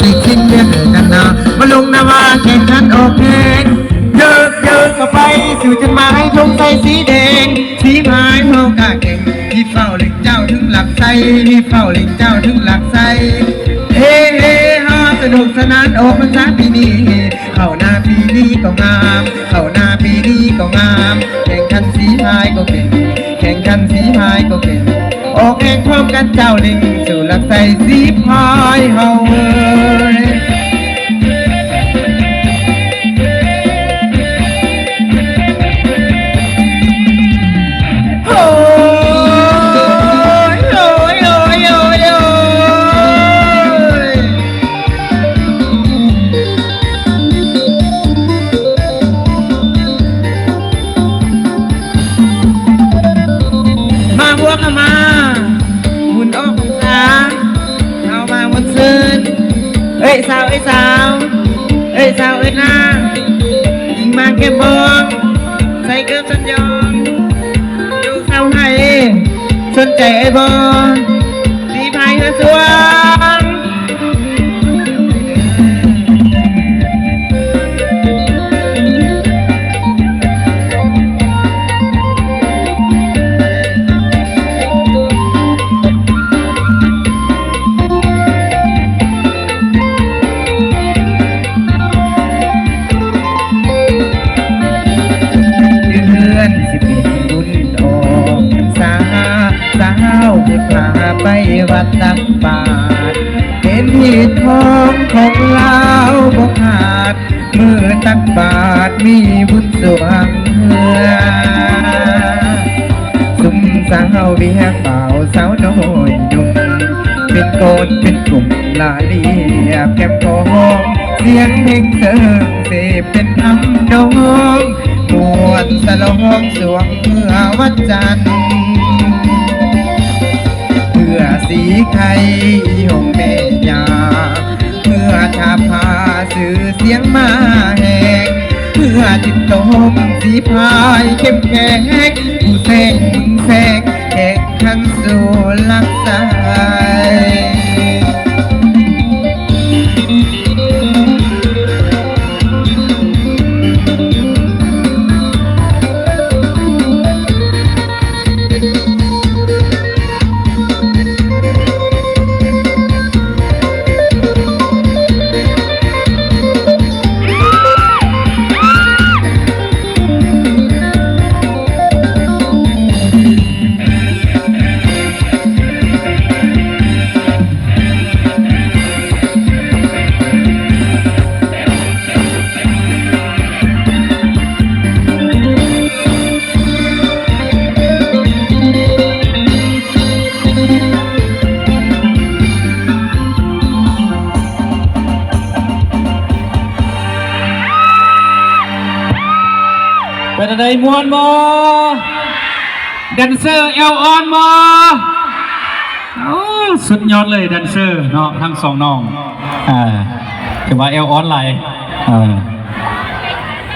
สิคิดเรียกกันนามาลงนามาแข่งขันออกแข่งเดินเดินก็ไปสู่จุดหมายธงใส่สีแดง สีหมายเฮากาเก่งที่เฝ้าเล็งเจ้าถึงหลักไซที่เฝ้าเล็งเจ้าถึงหลักไซเฮ้เฮ้ฮาสนุกสนานออกพรรษาปีนี้ เข้าหน้าปีนี้ก็งาม เข้าหน้าปีนี้ก็งาม แข่งขันสีพายก็เก่ง แข่งขันสีพายก็เก่ง ออกแข่งพร้อมกันเจ้าลิงสู่หลักใส่สีพายเฮาเอ้ย เอ้ยสาวเอ้ยสาวเอ้ยสาวเอ้ยนาจิงมาแก้มบองใส่เกือสัญญองอยู่เศร้าไหนสนใจไอ้บอลาวบุญพาไปวัดตักบาทเห็นหีทองของลาวบ่ขาดมือตักบาทมีบุญสวงเฮือสุมสาวเบียเป่าสาวน้อยหนุ่มเป็นโกนเป็นกลุ่มลาเลียบแก้มทองเสียงเพลงเสิงเสพเป็นทำนองมวนสลองสวงเมื่อวันจันทร์ สีไข่หงแม่ยา เมื่อชาพาสื่อเสียงมาแหกเมื่อจิตตมสีพายเข้มแข็งผู้แสงแสงแข่งขันสู่ลักษา เป็นอะไรมวนบอแดนเซอร์เอลออนบอโอ้สุดยอดเลยแดนเซอร์เนาะทั้งสองน้องอ่าถือว่าเอลออนไลน์อ่า